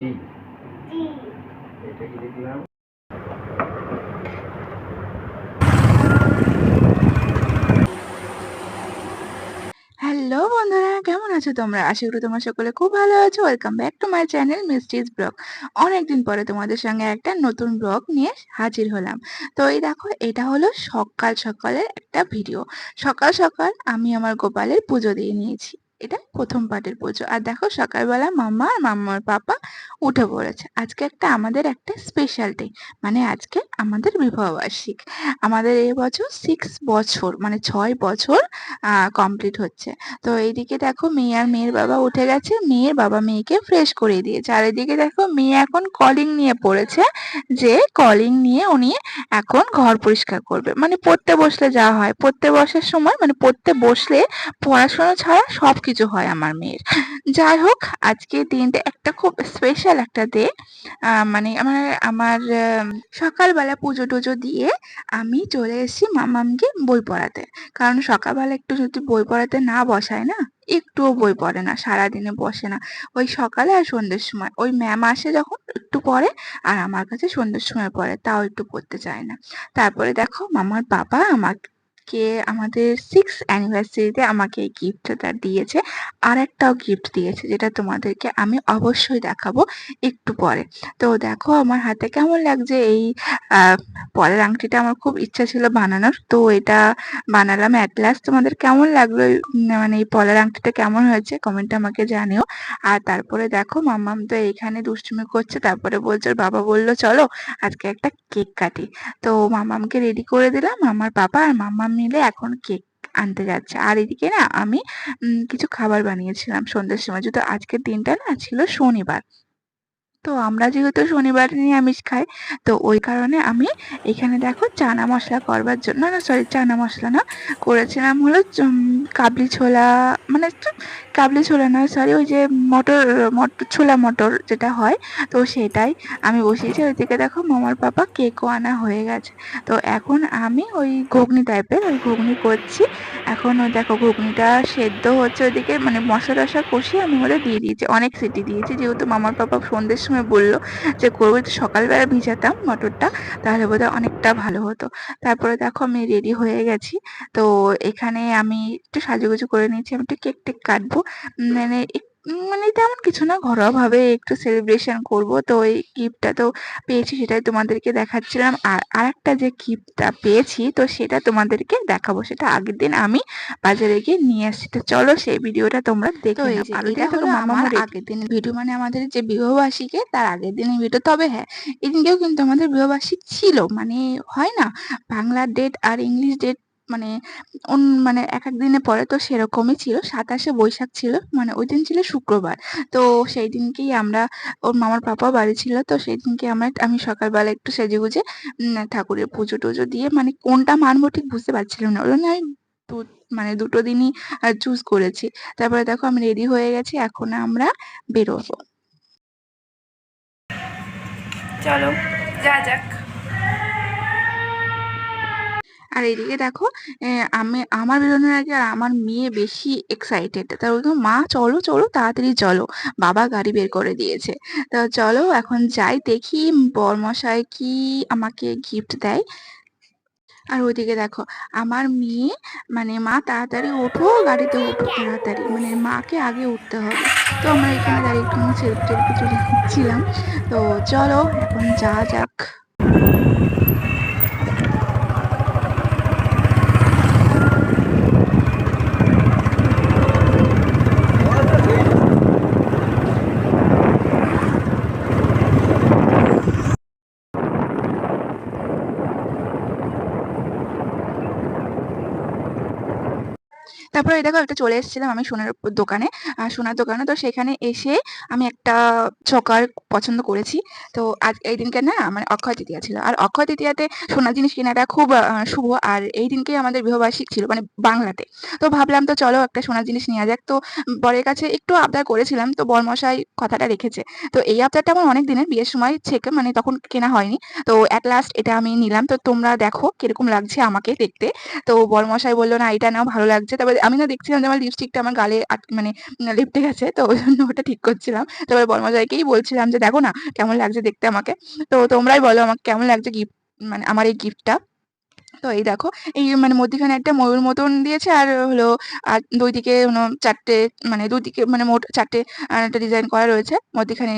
জি জি এটা কি লিখলাম হ্যালো বন্ধুরা কেমন আছো তোমরা? আশা করি তোমরা সকলে খুব ভালো আছো। Welcome back to my channel Misty's blog অনেকদিন পরে তোমাদের সঙ্গে একটা নতুন ব্লগ নিয়ে হাজির হলাম। তো এই দেখো এটা হলো সকাল সকালের একটা ভিডিও সকাল সকাল আমি আমার গোপালের পুজো দিয়ে নিয়েছি। এটা প্রথম পার্টের পুজো আর দেখো সকালবেলা মাম্মা আর মাম্মার পাপা উঠে পড়েছে। আজকে একটা আমাদের একটা স্পেশাল ডে মানে আজকে আমাদের বিবাহবার্ষিক। আমাদের এই বছর সিক্স বছর মানে ছয় বছর কমপ্লিট হচ্ছে। তো এইদিকে দেখো মেয়ে আর মেয়ের বাবা উঠে গেছে, মেয়ের বাবা মেয়েকে ফ্রেশ করে দিয়েছে। আর এদিকে দেখো মেয়ে এখন কলিং নিয়ে পড়েছে, যে কলিং নিয়ে উনি এখন ঘর পরিষ্কার করবে। মানে পড়তে বসলে যা হয়, পড়তে বসার সময় মানে পড়তে বসলে পড়াশোনা ছাড়া সবকিছু হয় আমার মেয়ের। যাই হোক আজকে দিনটা একটা খুব স্পেশাল একটা ডে মানে আমার আমার সকালবেলা পুজো টুজো দিয়ে আমি চলে এসেছি মামামকে বই পড়াতে। কারণ সকালবেলা একটু যদি বই পড়াতে না বসায় না, একটুও বই পড়ে না, সারাদিনে বসে না। ওই সকালে আর সন্ধ্যের সময়, ওই ম্যাম আসে যখন একটু পড়ে আর আমার কাছে সন্ধ্যের সময় পড়ে, তাও একটু পড়তে চায় না। তারপরে দেখো মামার বাবা আমাকে আমাদের সিক্স অ্যানিভার্সারিতে আমাকে এই গিফটটা দিয়েছে। আর একটাও গিফট দিয়েছে, যেটা তোমাদেরকে আমি অবশ্যই দেখাবো একটু পরে। তো দেখো, আমার হাতে কেমন লাগছে এই পরের আংটিটা আমার খুব ইচ্ছা ছিল বানানোর। তো এটা বানালাম অ্যাট লাস্ট তোমাদের কেমন লাগল মানে এই পলার আংটিটা কেমন হয়েছে কমেন্টে আমাকে জানিও। আর তারপরে দেখো, মাম্মাম তো এইখানে দুষ্টুমি করছে, তারপরে বলছে, বাবা বলল, চলো আজকে একটা কেক কাটি। তো মাম্মামকে রেডি করে দিলাম, আমার বাবা আর মাম্মাম মিলে এখন কেক আনতে যাচ্ছে। আর এদিকে না আমি কিছু খাবার বানিয়েছিলাম সন্ধ্যের সময়। যেহেতু আজকের দিনটা না ছিল শনিবার। তো আমরা যেহেতু শনিবার নিরামিষ খাই, তো ওই কারণে আমি এখানে দেখো চানা মশলা করবার জন্য, না সরি চানা মশলা না, করেছিলাম হলো কাবলি ছোলা মানে কাবলি ছোলা নয় সরি ওই যে মটর মটর ছোলা মটর যেটা হয়, তো সেটাই আমি বসিয়েছি। ওইদিকে দেখো মামার পাপা কেকও আনা হয়ে গেছে। তো এখন আমি ওই ঘুগনি টাইপের ওই ঘুগনি করছি। এখন ওই দেখো ঘুগনিটা সেদ্ধ হচ্ছে ওইদিকে মানে মশলা টশা কষিয়ে আমি ওদের দিয়ে দিয়েছি, অনেক সিটি দিয়েছি। যেহেতু মামার পাপা সন্ধ্যের সময় বলল যে, করব সকালবেলা ভিজাতাম মটরটা, তাহলে বোধহয় অনেকটা ভালো হতো। তারপরে দেখো আমি রেডি হয়ে গেছি। তো এখানে আমি একটু সাজুগুজু করে নিয়েছি, আমি একটু কেক টেক কাটবো। মানে মানে তেমন কিছু না ঘরোয়াভাবে একটু সেলিব্রেশন করব। তো এই গিফটটা তো পেয়েছি সেটাই তোমাদেরকে দেখাচ্ছিলাম। আর আরেকটা যে গিফটটা পেয়েছি তো সেটা তোমাদেরকে দেখাবো সেটা আগের দিন আমি বাজারে গিয়ে নিয়ে আসছি। তো চলো সেই ভিডিওটা তোমরা দেখে আমার আগের দিন ভিডিও মানে আমাদের যে বিবাহবার্ষিকী তার আগের দিনের ভিডিও তবে হ্যাঁ এদিনকেও কিন্তু আমাদের বিবাহবার্ষিক ছিল মানে হয় না? বাংলা ডেট আর ইংলিশ ডেট মানে মানে এক এক দিনে পরে তো সেরকমই ছিল, সাতাশে বৈশাখ ছিল মানে ওই দিন ছিল শুক্রবার। তো সেই দিনকেই আমরা, ওর মামার পাপা বাড়ি ছিল, তো সেই দিনকে আমরা আমি সকালবেলা একটু সেজেগুজে ঠাকুরের পুজো টুজো দিয়ে মানে কোনটা মানবো ঠিক বুঝতে পারছিলাম না। ওই জন্য আমি মানে দুটো দিনই চুজ করেছি। তারপরে দেখো আমি রেডি হয়ে গেছি, এখন আমরা বেরোবো। চলো, যা যাক। আর এদিকে দেখো আমি, আমার বেরোনোর আগে আর আমার মেয়ে বেশি এক্সাইটেড তার বলতো মা, চলো চলো, তাড়াতাড়ি চলো। বাবা গাড়ি বের করে দিয়েছে। তো চলো, এখন যাই, দেখি বরমশাই কি আমাকে গিফট দেয়। আর ওইদিকে দেখো, আমার মেয়ে মানে মা, তাড়াতাড়ি ওঠো, গাড়িতে ওঠো তাড়াতাড়ি। মানে মাকে আগে উঠতে হবে। তো আমরা এখানে দাঁড়িয়ে একটু সেলফি টেলফি তুলে নিচ্ছিলাম। তো চলো, এখন যা যাক। তারপরে এই দেখো একটা চলে এসেছিলাম আমি সোনার দোকানে আর সোনার দোকানে। তো সেখানে এসে আমি একটা চকার পছন্দ করেছি। তো আজ এই দিনকে না মানে অক্ষয় তৃতীয়া ছিল। আর অক্ষয় তৃতীয়াতে সোনার জিনিস কেনাটা খুব শুভ। আর এই দিনকেই আমাদের বিবাহবার্ষিক ছিল মানে বাংলাতে। তো ভাবলাম তো চলো একটা সোনার জিনিস নেওয়া যাক। তো বরের কাছে একটু আবদার করেছিলাম। তো বরমশাই কথাটা রেখেছে। তো এই আবদারটা আমার অনেক দিনের বিয়ের সময় থেকে মানে তখন কেনা হয়নি। তো অ্যাট লাস্ট এটা আমি নিলাম। তো তোমরা দেখো কীরকম লাগছে আমাকে দেখতে। তো বরমশাই বলল, না, এটা নাও, ভালো লাগছে। তারপরে আমি না দেখছিলাম যে আমার লিপস্টিকটা আমার গালে মানে লেপ্টে গেছে। তো ওই জন্য ওটা ঠিক করছিলাম। তারপরে বড়মশাইকেই বলছিলাম যে, "দেখো না কেমন লাগছে দেখতে আমাকে?" তো তোমরাই বলো আমাকে কেমন লাগছে গিফট মানে আমার এই গিফটটা। তো এই দেখো এই মানে মধ্যিখানে একটা ময়ূর মতন দিয়েছে আর হলো আর দুই দিকে চারটে মানে ২ দিকে মানে মোট চারটে একটা ডিজাইন করা রয়েছে। মধ্যিখানে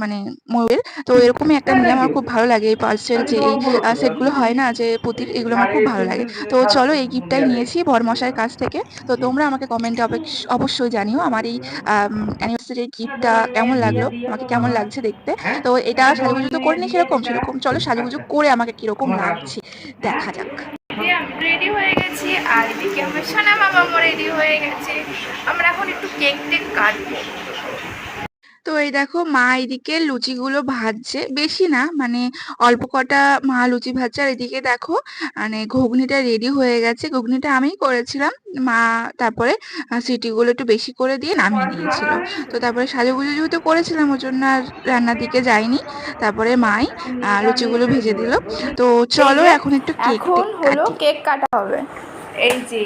মানে ময়ূরের। তো এরকমই একটা নিলে আমার খুব ভালো লাগে। এই পার্লসের যে এই সেটগুলো হয় না যে পুঁতির এগুলো আমার খুব ভালো লাগে। তো চলো এই গিফটটাই নিয়েছি বরমশাইয়ের কাছ থেকে। তো তোমরা আমাকে কমেন্টে অবশ্যই জানিও আমার এই আম অ্যানিভার্সারি গিফটটা কেমন লাগল? আমাকে কেমন লাগছে দেখতে? তো এটা সাজুগুজু তো করিনি সেরকম, সেরকম চলো সাজুগুজু করে আমাকে কীরকম লাগছে দেখা যাক। রেডি হয়ে গেছি আর এদিকে আমার সোনা মামামও রেডি হয়ে গেছে আমরা এখন একটু কেক টেক কাটবো তো এই দেখো মা এদিকে লুচিগুলো ভাজছে। বেশি না মানে অল্প কটা মা লুচি ভাজছে। আর এদিকে দেখো মানে ঘুগনিটা রেডি হয়ে গেছে। ঘুগনিটা আমিই করেছিলাম। মা তারপরে সিটিগুলো একটু বেশি করে দিয়ে নামিয়ে দিয়েছিল। তো তারপরে সাজুগুজু যেহেতু করেছিলাম ওর জন্য আর রান্নার দিকে যাইনি। তারপরে মাই লুচিগুলো ভেজে দিল। তো চলো এখন একটু কেক এখন হলো কেক কাটা হবে এই যে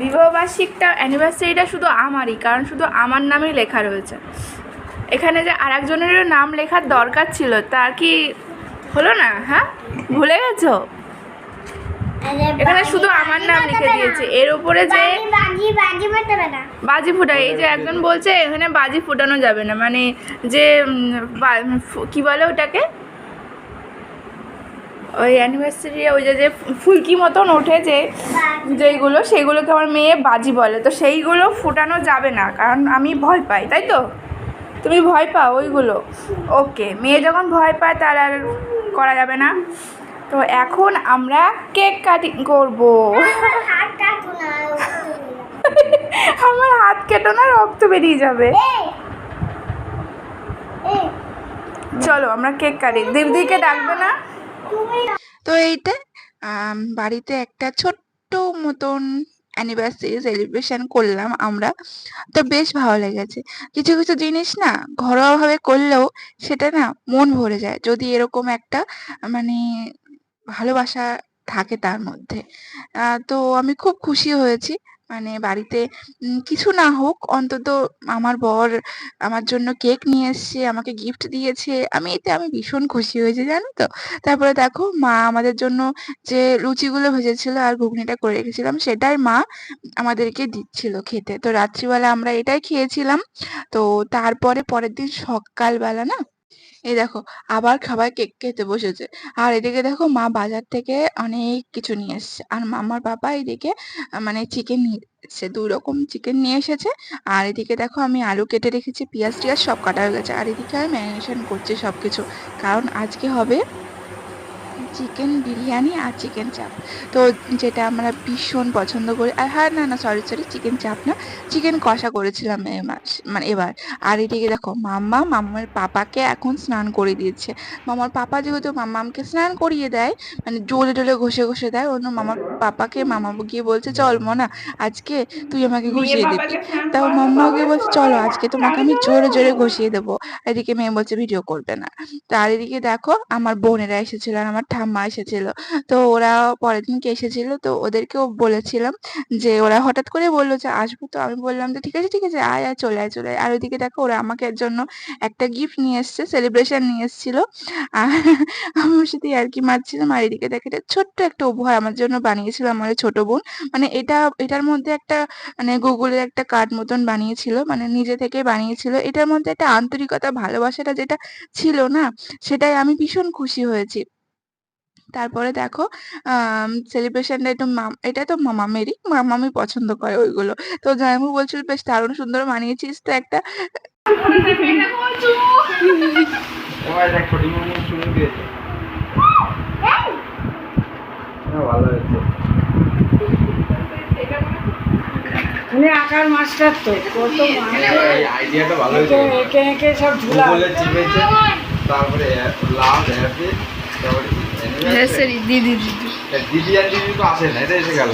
বিবাহবার্ষিকটা অ্যানিভার্সারিটা শুধু আমারই কারণ শুধু আমার নামেই লেখা রয়েছে এখানে যে আর একজনেরও নাম লেখার দরকার ছিল তার কি হলো না? হ্যাঁ? ভুলে গেছো? এখানে শুধু আমার নাম লিখে দিয়েছে। এর উপরে যে বাজি ফোটায় এই যে একজন বলছে এখানে বাজি ফোটানো যাবে না মানে যে কি বলে ওটাকে? ওই অ্যানিভার্সারি ওই যে যে ফুলকি মতন ওঠে যে যেইগুলো সেইগুলোকে আমার মেয়ে বাজি বলে। তো সেইগুলো ফোটানো যাবে না কারণ আমি ভয় পাই তাই তো? তুমি ভয় পাও ওইগুলো? ওকে মেয়ে যখন ভয় পায় তার আর করা যাবে না। তো এখন আমরা কেক কাটিং করব। আমার হাত কেটো না, রক্ত বেরিয়ে যাবে। চলো আমরা কেক কাটি দিদিকে ডাকবে না? তো এইটা বাড়িতে একটা ছোট্ট মতন অ্যানিভার্সারি সেলিব্রেশন করলাম আমরা। তো বেশ ভালো লেগেছে। কিছু, কিছু জিনিস না ঘরোয়াভাবে করলেও সেটা না মন ভরে যায়। যদি এরকম একটা মানে ভালোবাসা থাকে তার মধ্যে। তো আমি খুব খুশি হয়েছি। মানে বাড়িতে কিছু না হোক অন্তত আমার বর আমার জন্য কেক নিয়ে এসছে, আমাকে গিফট দিয়েছে। আমি এতে আমি ভীষণ খুশি হয়েছি জানো তো? তারপরে দেখো মা আমাদের জন্য যে লুচিগুলো ভেজেছিল আর ঘুগনিটা করে রেখেছিলাম সেটাই মা আমাদেরকে দিচ্ছিল খেতে। তো রাত্রিবেলা আমরা এটাই খেয়েছিলাম। তো তারপরে পরের দিন সকালবেলা না এই দেখো আবার খাবার কেক খেতে বসেছে। আর এদিকে দেখো মা বাজার থেকে অনেক কিছু নিয়ে এসছে। আর মামার বাবা এদিকে মানে চিকেন নিয়ে এসেছে। ২ রকম চিকেন নিয়ে এসেছে। আর এদিকে দেখো আমি আলু কেটে রেখেছি, পিঁয়াজ-টিয়াজ সব কাটা হয়ে গেছে। আর এদিকে আমি ম্যারিনেশন করছি সবকিছু। কারণ আজকে হবে চিকেন বিরিয়ানি আর চিকেন চাপ। তো যেটা আমরা ভীষণ পছন্দ করি। আর হ্যাঁ, না, না সরি, সরি চিকেন চাপ না। চিকেন কষা করেছিলাম এ মাস মানে এবার। আর এদিকে দেখো মাম্মা মাম্মার পাপাকে এখন স্নান করিয়ে দিয়েছে মামার পাপা যেহেতু মাম্মামকে স্নান করিয়ে দেয়, মানে জলে টলে ঘষে, ঘষে দেয়। অন্য মামার পাপাকে মামা গিয়ে বলছে, "চল মনা আজকে তুই আমাকে ঘষিয়ে দিবি।" তাও মাম্মা গিয়ে বলছে, "চলো আজকে তোমাকে আমি জোরে, জোরে ঘষিয়ে দেবো।" এদিকে মেয়ে বলছে ভিডিও করবে না। তো আর এদিকে দেখো আমার বোনেরা এসেছিল আর আমার ঠাম্মা এসেছিল। তো ওরা পরের দিনকে এসেছিল তো ওদেরকেও বলেছিলাম যে ওরা হঠাৎ করে বলল যে আসব। তো আমি বললাম যে, "ঠিক আছে, ঠিক আছে আয়, আয় চলে আয়, চলে আয়।" আর ওইদিকে দেখো ওরা আমাকে জন্য একটা গিফট নিয়ে এসছে, সেলিব্রেশন নিয়ে এসেছিল। আর আমি ওর আর কি মারছিলাম। আর এদিকে দেখো এটা ছোট্ট একটা উপহার আমার জন্য বানিয়েছিল আমার ছোট বোন। মানে এটা এটার মধ্যে একটা মানে গুগলের একটা কার্ড মতন বানিয়েছিল। মানে নিজে থেকেই বানিয়েছিল। এটার মধ্যে একটা আন্তরিকতা ভালোবাসাটা যেটা ছিল না সেটাই আমি ভীষণ খুশি হয়েছি। তারপরে দেখো আম সেলিব্রেশনটা একটু মাম এটা তো মামামেরই। মামামই পছন্দ করে ওইগুলো। তো জামাইবাবু বলছিল, "বেশ দারুণ সুন্দর বানিয়েছিস তো একটা" হ্যাঁ উনি আঁকার মাস্টার তো কত এঁকে এঁকে সব ঝুলা তারপরে। দিদি দিদি। আর দিদি তো আসে না এটা এসে গেল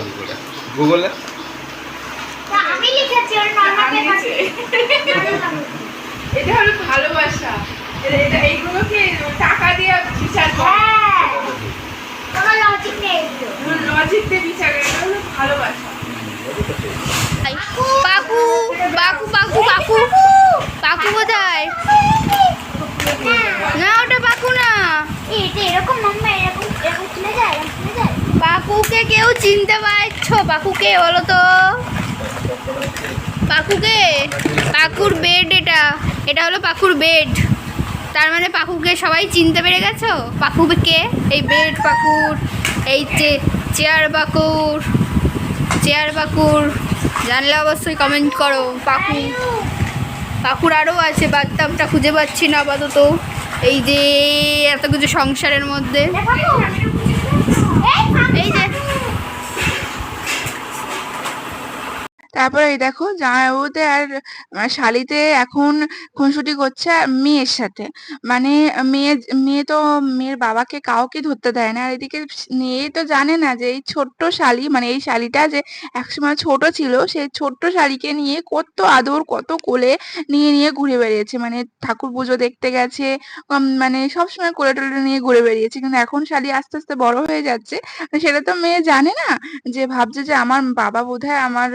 গুগলে? আমি লিখেছি ওর এটা হলো ভালোবাসা। এটা এটা এইগুলোকে টাকা দিয়ে বিচার করে? হ্যাঁ। লজিক নেই লজিক দিয়ে বিচার করে এটা হলো ভালোবাসা পাকু পাকু পাকু পাকু পাকু কোথায় না ওটা পাকু না এটা এরকম মাম্মা এরকম এরকম খুলে যায় এরকম খুলে যায় পাকুকে কেউ চিনতে পারছ? পাকুকে বলো তো। পাকুকে পাকুর বেড এটা। এটা হলো পাকুর বেড তার মানে পাকুকে সবাই চিনতে পেরে গেছো? পাকুকে এই বেড পাকুর এই চেয়ার পাকুর চেয়ার পাকুর জানলে অবশ্যই কমেন্ট করো। পাকু পাকুর আরও আছে বাথটাবটা খুঁজে পাচ্ছি না আপাতত। এই যে এত কিছু সংসারের মধ্যে এই যে তারপরে এই দেখো জামাইবাবুতে আর শালিতে এখন খুনসুটি করছে মেয়ের সাথে। মানে মেয়ে মেয়ে তো, মেয়ের বাবাকে কাউকে ধরতে দেয় না। আর এদিকে মেয়ে তো জানে না যে এই ছোট্ট শালি মানে এই শালিটা যে একসময় ছোট ছিল সেই ছোট্ট শালিকে নিয়ে কত আদর, কত কোলে নিয়ে নিয়ে ঘুরে বেরিয়েছে মানে ঠাকুর পুজো দেখতে গেছে মানে সবসময় কোলে টোলে নিয়ে ঘুরে বেরিয়েছে কিন্তু এখন শালি আস্তে আস্তে বড় হয়ে যাচ্ছে। সেটা তো মেয়ে জানে না যে, ভাবছে যে আমার বাবা বোধহয় আমার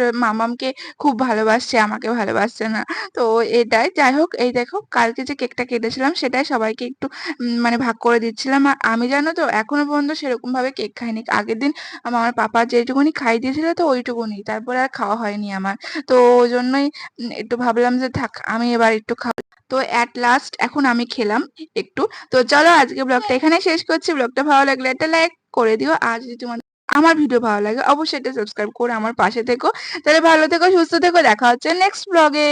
মামামকে খুব ভালোবাসছে, আমাকে ভালোবাসছে না। তো এটাই, যাই হোক, এই দেখো, কালকে যে কেকটা কেটেছিলাম, সেটাই সবাইকে একটু মানে ভাগ করে দিচ্ছিলাম। আর আমি জানো তো, এখনও পর্যন্ত সেরকম ভাবে কেক খাইনি। আগের দিন আমার পাপা যেটুকুনি খাই দিয়েছিল, তো ওইটুকুনি। তারপরে আর খাওয়া হয়নি আমার। তো ওই জন্যই একটু ভাবলাম যে থাক, আমি এবার একটু খাব। তো অ্যাট লাস্ট এখন আমি খেলাম একটু। তো চলো, আজকে ব্লগটা এখানে শেষ করছি। ব্লগটা ভালো লাগলে একটা লাইক করে দিও। আর যদি তোমাদের আমার ভিডিও ভালো লাগে, অবশ্যই এটা সাবস্ক্রাইব করে আমার পাশে থেকো। তাহলে ভালো থেকো, সুস্থ থেকো, দেখা হচ্ছে নেক্সট ব্লগে